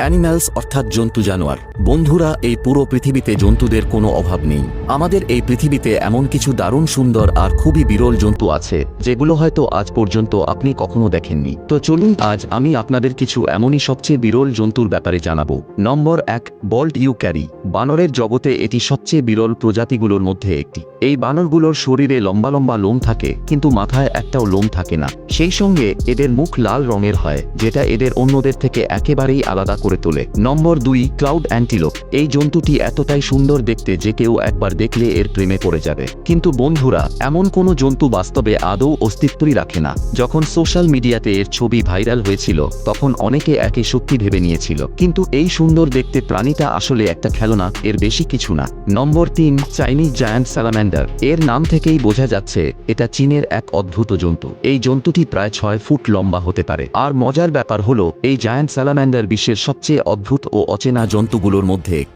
Animals অর্থাৎ জন্তু জানোয়ার। বন্ধুরা, এই পুরো পৃথিবীতে জন্তুদের কোনো অভাব নেই। আমাদের এই পৃথিবীতে এমন কিছু দারুণ সুন্দর আর খুবই বিরল জন্তু আছে, যেগুলো হয়তো আজ পর্যন্ত আপনি কখনো দেখেননি। তো চলুন, আজ আমি আপনাদের কিছু এমনই সবচেয়ে বিরল জন্তুর ব্যাপারে জানাব। নম্বর এক, বল্ট ইউ ক্যারি বানরের জগতে এটি সবচেয়ে বিরল প্রজাতিগুলোর মধ্যে একটি। এই বানরগুলোর শরীরে লম্বা লম্বা লোম থাকে, কিন্তু মাথায় একটাও লোম থাকে না। সেই সঙ্গে এদের মুখ লাল রঙের হয়, যেটা এদের অন্যদের থেকে একেবারেই আলাদা করে তোলে। নম্বর দুই, ক্লাউড অ্যান্টিলোপ। এই জন্তুটি এতটাই সুন্দর দেখতে যে কেউ একবার দেখলে এর প্রেমে পড়ে যাবে। কিন্তু বন্ধুরা, এমন কোনো জন্তু বাস্তবে আদৌ অস্তিত্বই রাখে না। যখন সোশ্যাল মিডিয়াতে এর ছবি ভাইরাল হয়েছিল, তখন অনেকে একে সত্যি ভেবে নিয়েছিল। কিন্তু এই সুন্দর দেখতে প্রাণীটা আসলে একটা খেলনা, এর বেশি কিছু না। নম্বর তিন, চাইনিজ জায়ান্ট স্যালাম্যান্ডার এর নাম থেকেই বোঝা যাচ্ছে, এটা চীনের এক অদ্ভুত জন্তু। এই জন্তুটি প্রায় ছয় ফুট লম্বা হতে পারে। আর মজার ব্যাপার হলো, এই জায়ান্ট স্যালাম্যান্ডার বিশ্বের সবচেয়ে অদ্ভুত ও অচেনা জন্তুগুলোর মধ্যে একটি।